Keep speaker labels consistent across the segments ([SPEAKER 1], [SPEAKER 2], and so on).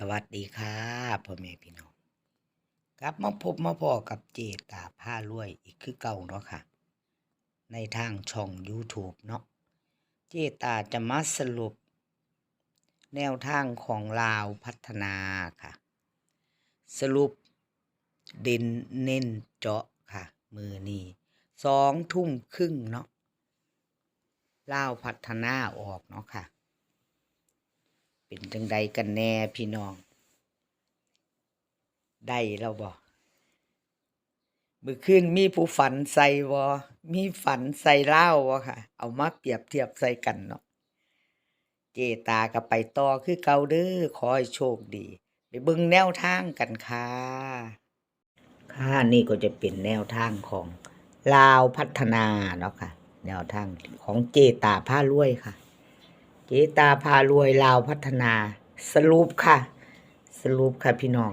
[SPEAKER 1] สวัสดีค่ะพ่อแม่พี่น้องกลับมาพบมาพอกับเจตาผ้ารวยอีกคือเก่าเนาะค่ะ ในทางช่อง YouTube เนาะเจตาจะมาสรุป แนวทางของลาวพัฒนาค่ะ สรุปเด่นเน้นเจาะค่ะ มือนี้สองทุ่มครึ่งเนาะลาวพัฒนาออกเนาะค่ะ เป็นจังใดกันแน่พี่น้อง ได้แล้วบ่เมื่อคืนมีผู้ฝันใส่บ่มีฝันใส่เล่าบ่ค่ะ เอามาเปรียบเทียบใส่กันเนาะ เจตากับไปต่อคือเก่าเด้อขอให้โชคดี ไปบิ่งแนวทางกันค่ะ ค่ะนี่ก็จะเป็นแนวทางของลาวพัฒนาเนาะค่ะ แนวทางของเจตาผ้ารวยค่ะ เจตาพารวยลาวพัฒนา สรุปค่ะ สรุปค่ะพี่น้อง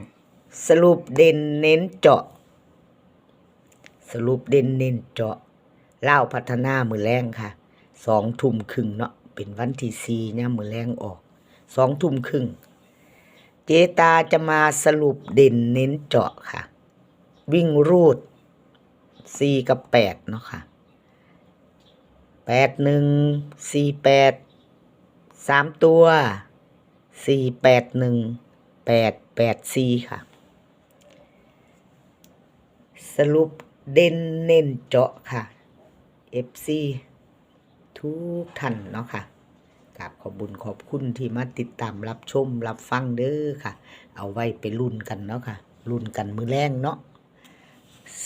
[SPEAKER 1] สรุปเด่นเน้นเจาะ สรุปเด่นเน้นเจาะลาวพัฒนามือแรงค่ะสองทุ่มครึ่งเนาะเป็นวันที่สี่เนี่ยมือแรงออกสองทุ่มครึ่งเจตาจะมาสรุปเด่นเน้นเจาะค่ะ วิ่งรูดสี่กับแปดเนาะค่ะแปดหนึ่งสี่แปด สามตัวสี่แปดหนึ่งแปดแปดสี่ค่ะ สรุปเด่นเน้นเจาะค่ะ FC ทุกท่านเนาะค่ะกราบขอบบุญขอบคุณที่มาติดตามรับชมรับฟังเด้อค่ะ เอาไว้ไปรุ่นกันเนาะค่ะรุ่นกันมือแรงเนาะ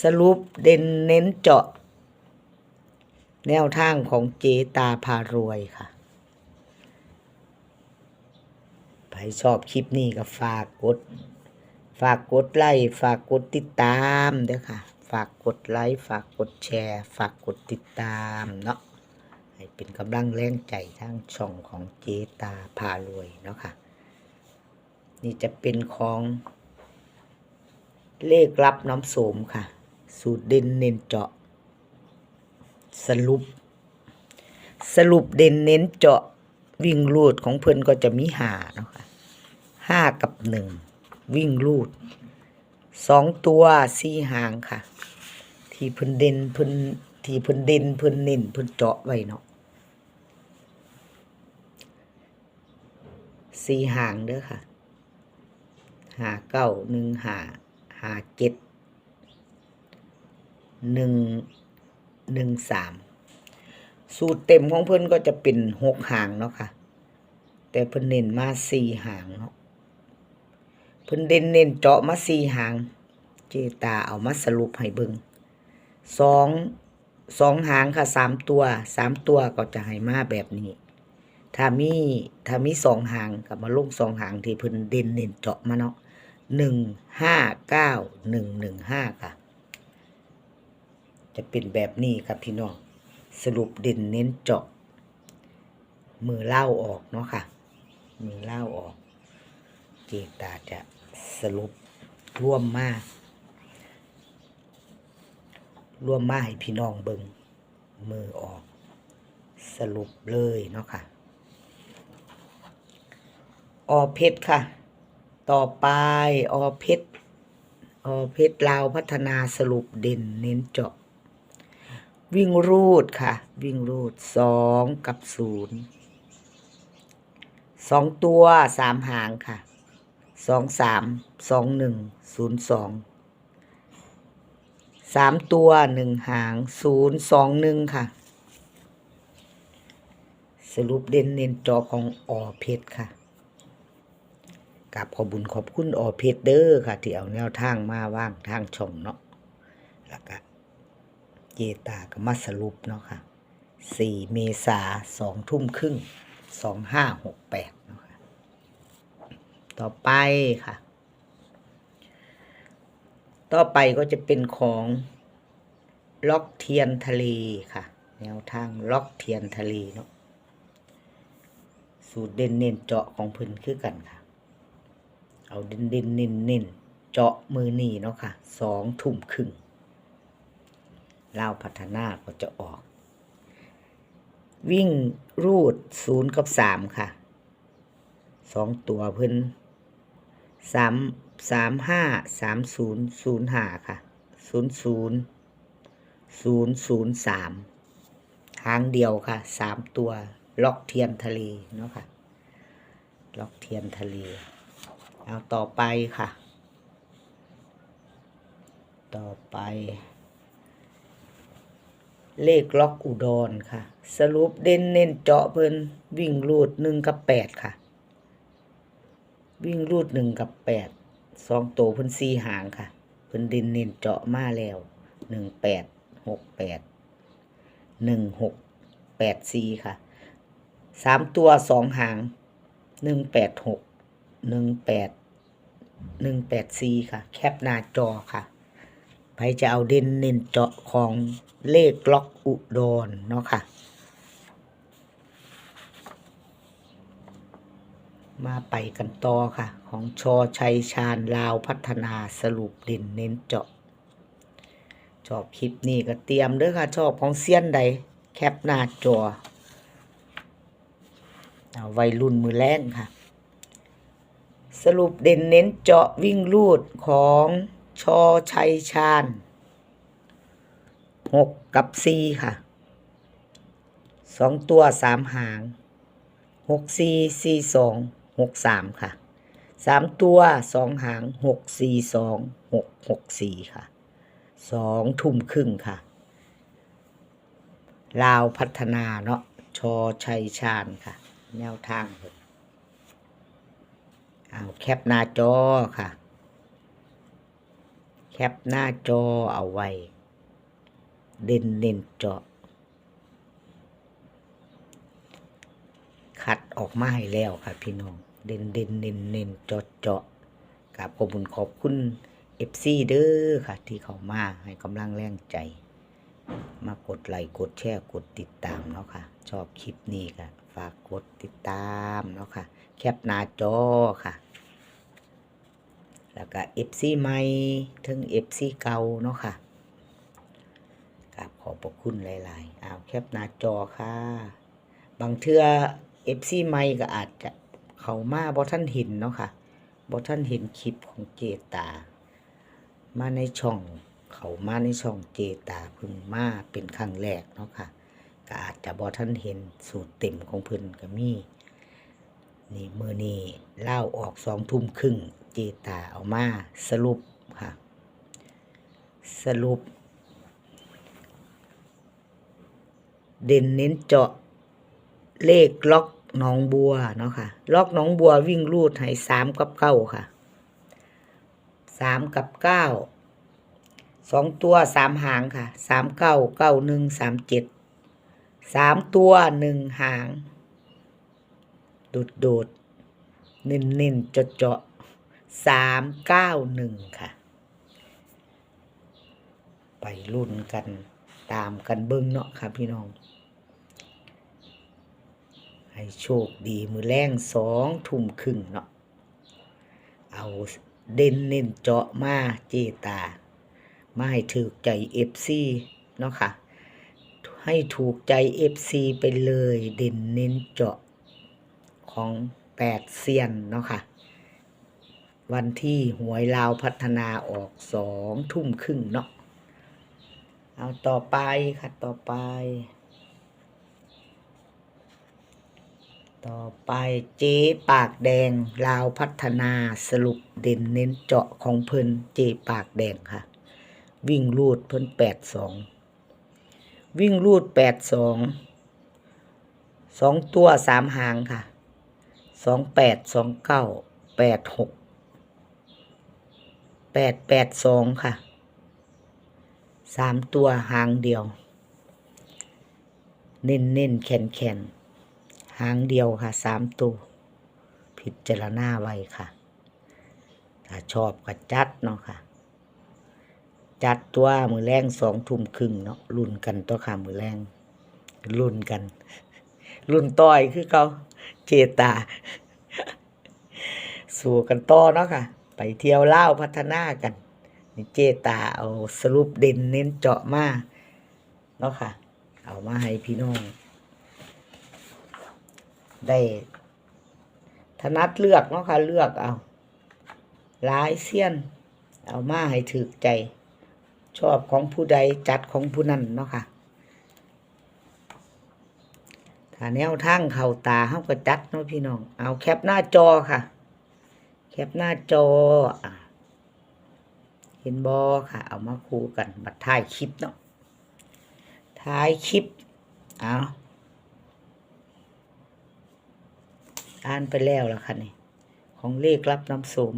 [SPEAKER 1] สรุปเด่นเน้นเจาะ แนวทางของเจตาพารวยค่ะ ใครชอบคลิปนี้ก็ฝากกด ฝากกดไลค์ฝากกดติดตามเด้อค่ะ ฝากกดไลค์ฝากกดแชร์ ฝากกดติดตามเนาะให้เป็นกำลังแรงใจทางช่องของเจตาพารวยเนาะค่ะ นี่จะเป็นของเลขรับน้ำโสมค่ะ สูตรเด่นเน้นเจาะ สรุป สรุปเด่นเน้นเจาะวิ่งลูดของเพิ่อนก็จะมีหาเนาะค่ะ ห้ากับหนึ่ง วิ่งลูดสองตัวสี่หางค่ะ ที่เพิ่นเด่นเพิ่นที่เพิ่นเด่นเพิ่นเน้นเพิ่นเจาะไว้เนาะสี่หางเด้อค่ะหาเก้าหนึ่งหาหาเจ็ดหนึ่งหนึ่งสามสูตรเต็มของเพิ่อนก็จะเป็นหกหางเนาะค่ะ แต่เพิ่นเน้นมาสี่หางเนาะ พิ่นเด่นเน้นเจาะมาสี่หาง เจตาเอามาสรุปให้เบิงสองสองหางค่ะสามตัวสามตัวก็จะให้มาแบบนี้ถ้ามีถ้ามีสองหางก็มาลงสองหางที่เพิ่นเด่นเน้นเจาะมาเนาะหนึ่งห้าเก้าหนึ่งหนึ่งห้าค่ะ จะเป็นแบบนี้ครับพี่น้องสรุปเด่นเน้นเจาะ มือเล่าออกเนาะค่ะ มือเล่าออก เจตาจะ สรุปร่วมมากร่วมมาให้พี่น้องเบิงมือออก สรุปเลยเนาะค่ะ ออเพชรค่ะ ต่อไปออเพชรออเพชรลาวพัฒนาสรุปเด่นเน้นเจาะ วิ่งรูดค่ะ วิ่งรูดสองกับศูนย์สองตัวสามหางค่ะ สองสามสองหนึ่งศูนย์สองสามตัวหนึ่งหางศูนย์สองหนึ่งค่ะ สรุปเด่นเน้นจอของออเพชรค่ะกับขอบุญขอบคุณออเพชรเด้อค่ะ ที่เอาแนวทางมาว่างทางช่องเนาะแล้วก็เจตาก็มาสรุปเนาะค่ะสี่เมษาสองทุ่มครึ่งสองห้าหกแปดเนาะค่ะ ต่อไปค่ะ ต่อไปก็จะเป็นของล็อกเทียนทะเลค่ะ แนวทางล็อกเทียนทะเลเนาะสูตรเด่นเน้นเจาะของพิ่นคือกันค่ะ เอาเด่นเด่นเน้นเน้นเจาะมือนีเนาะค่ะสองทุ่มครึ่งเล่าพัฒนาก็จะออก วิ่งรูดศูนย์กับสามค่ะสองตัวเพิ่น สามสามห้าสามศูนย์ศูนย์ห้าค่ะศูนย์ศูนย์ศูนย์ศูนย์สามหางเดียวค่ะสามตัวล็อกเทียนทะเลเนาะค่ะ ล็อกเทียนทะเล เอาต่อไปค่ะ ต่อไป เลขล็อกอุดรค่ะ สรุปเด่นเน้นเจาะเพิ่นวิ่งรูดหนึ่งกับแปดค่ะ วิ่งรูดหนึ่งกับแปดสองโตวเพิ่นสี่หางค่ะเพิ่นด่นเน้นเจาะมาแล้วหนึ่งแปดหกแปดหนึ่งหกแปดสี่ค่ะสามตัวสองหางหนึ่งแปดหกหนึ่งแปดหนึ่งแปดสี่ค่ะ แคปหน้าจอค่ะใครจะเอาเด่นเน้นเจาะของเลขล็อกอุดรเนาะค่ะ มาไปกันต่อค่ะ ของชอชัยชาญลาวพัฒนาสรุปเด่นเน้นเจาะชอบคลิปนี้ก็เตรียมเด้อค่ะ ชอบของเซียนใด แคปหน้าจอเอาวัยรุ่นมือแรงค่ะ สรุปเด่นเน้นเจาะวิ่งลูดของชอชัยชาญหกกับสี่ค่ะสองตัวสามหางหกสี่สี่สอง หกสามค่ะสามตัวสองหางหกสี่สองหกหกสี่ค่ะสองทุ่มครึ่งค่ะ ลาวพัฒนาเนาะชอชัยชาญค่ะ แนวทางเพิ่นเอาแคปหน้าจอค่ะ แคปหน้าจอเอาไว้ เด่นเน้นเจาะคัดออกมาให้แล้วค่ะพี่น้อง เด่นเด่นเน้นเน้นเจาะเจาะกับขอบคุณขอบคุณเอฟซีเด้อค่ะ ที่เขามาให้กำลังแรงใจ มากดไลค์กดแชร์กดติดตามเนาะค่ะ ชอบคลิปนี้ค่ะ ฝากกดติดตามเนาะค่ะ แคปหน้าจอค่ะ แล้วก็ FC ใหม่ถึง FC เก่าเนาะค่ะกับขอบพระคุณหลายๆเอาวแคปหน้าจอค่ะ บางเทื่อ FC ใหม่ก็อาจจะ เขามาบ่ท่านเห็นเนาะค่ะบ่ท่านเห็นคลิปของเจตา มาในช่อง เขามาในช่องเจตาพึ่งมาเป็นครั้งแรกเนาะค่ะก็อาจจะบ่ท่านเห็นสูตรเต็มของเพิ่นก็มีนี่มือนี้เล่าออกสองทุ่มครึ่งเจตาเอามาสรุปค่ะ สรุป เด่นเน้นเจาะเลขล็อก หนองบัวเนาะค่ะล็อกหนองบัววิ่งรูดให้สามกับเก้าค่ะสามกับเก้าสองตัวสามหางค่ะสามเก้าเก้าหนึ่งสามเจ็ดสามตัวหนึ่งหาง โดดโดดเน้นเน้นเจาะเจาะสามเก้าหนึ่งค่ะ ไปรุ่นกันตามกันเบิ้งเนาะค่ะพี่น้อง ให้โชคดีมือแรงสองทุ่มครึ่งเนาะเอาเด่นเน้นเจาะมาเจตา มาให้ถูกใจเอฟซีเนาะค่ะ ให้ถูกใจเอฟซีไปเลยเด่นเน้นเจาะของแปดเซียนเนาะค่ะ วันที่หวยลาวพัฒนาออกสองทุ่มครึ่งเนาะเอาต่อไปค่ะต่อไป ต่อไปเจ๊ปากแดงลาวพัฒนาสรุปเด่นเน้นเจาะของเพิ่นเจ๊ปากแดงค่ะ วิ่งรูดเพิ่นแปดสองวิ่งรูดแปดสองสองตัวสามหางค่ะสองแปดสองเก้าแปดหกแปดแปดสองค่ะสามตัวหางเดียว เน้นเน้นแขนแขน หางเดียวค่ะสามตัวพิจารณาไว้ค่ะ ถ้าชอบก็จัดเนาะค่ะ จัดตัวมือแรงสองทุ่มครึ่งเนาะรุ่นกันตัวค่ะมือแรงรุ่นกัน รุ่นต่อยคือเขาเจตา สู่กันต่อเนาะค่ะ ไปเที่ยวเล่าพัฒนากันนี่เจตาเอาสรุปเด่นเน้นเจาะมาเนาะค่ะ เอามาให้พี่น้อง ได้ถนัดเลือกเนาะค่ะเลือกเอาหลายเสี้ยน เอามาให้ถึกใจ ชอบของผู้ใดจัดของผู้นั้นเนาะค่ะถ้าแนวทางเข้าตาเฮาก็จัดเนาะพี่น้อง เอาแคปหน้าจอค่ะ แคปหน้าจอเห็นบอค่ะ เอามาคู่กันบัดท้ายคลิปเนาะท้ายคลิป เอา อ่านไปแล้วล่ะค่ะนี่ของเลขรับน้ำสม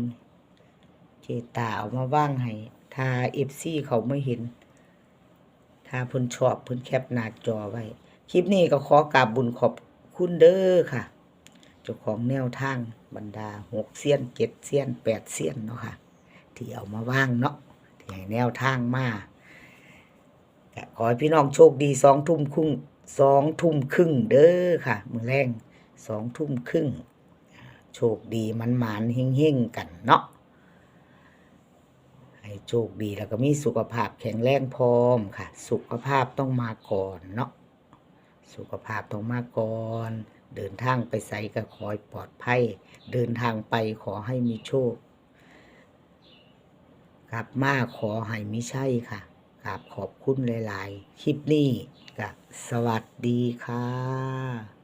[SPEAKER 1] เจตาเอามาว่างให้ทาเอฟซีเขาไม่เห็นถ้าพิ่นชอบพิ่นแคปหน้าจอไว้ คลิปนี้ก็ขอกราบบุญขอบคุณเด้อค่ะเจ้าของแนวทางบรรดาหกเซียนเจ็ดเซียนแปดเซียนเนาะค่ะ ที่เอามาว่างเนาะที่ให้แนวทางมาขอให้พี่น้องโชคดีสองทุ่มครึ่งสองทุ่มครึ่งเด้อค่ะ มือแรง สองทุ่มครึ่ง โชคดีมันหมานเฮงๆกันเนาะให้โชคดีแล้วก็มีสุขภาพแข็งแรงพร้อมค่ะ สุขภาพต้องมาก่อนเนาะสุขภาพต้องมาก่อน เดินทางไปไสก็ขอให้ปลอดภัย เดินทางไปขอให้มีโชคกลับมาขอให้มีใช่ค่ะกราบขอบคุณหลาย ๆ คลิปนี้ก็สวัสดีค่ะ